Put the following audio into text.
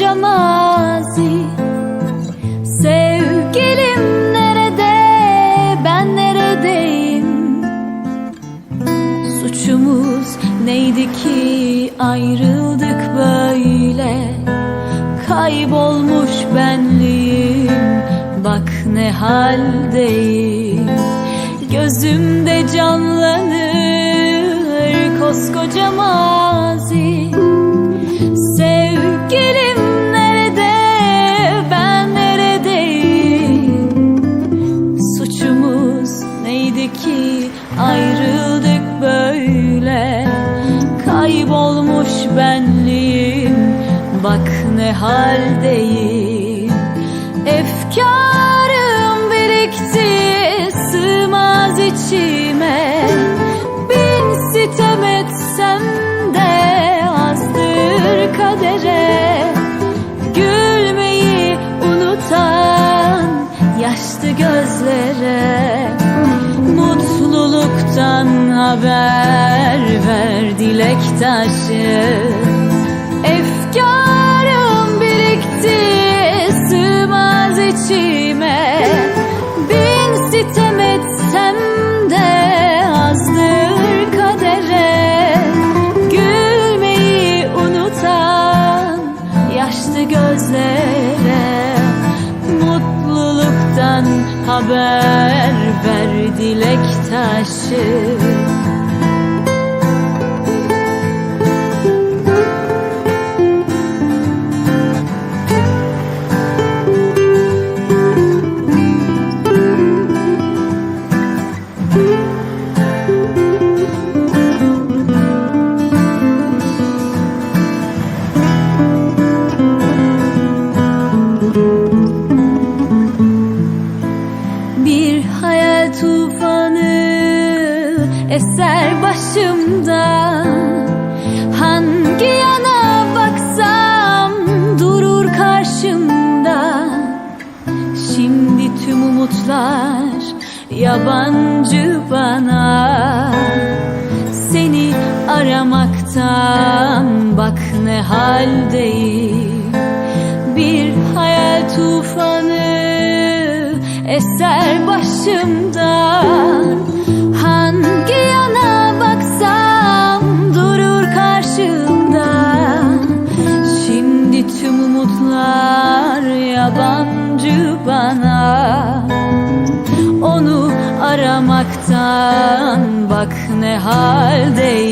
mazi Sevgilim nerede? Ben neredeyim? Suçumuz neydi ki ayrıldık böyle? Kaybolmuş benliğim bak ne haldeyim? Gözümde canlanır koskoca mazi ayrıldık böyle Kaybolmuş benliğim. Bak ne haldeyim Efkarım haber ver dilek taşı haber ver dilek taşı hayal tufanı eser başımda. Hangi yana baksam durur karşımda. Şimdi tüm umutlar yabancı bana. Seni aramaktan bak ne haldeyim. Bir hayal tufanı eser başımdan Hangi yana baksam durur karşımda. Şimdi tüm umutlar yabancı bana. Onu aramaktan bak ne haldeyim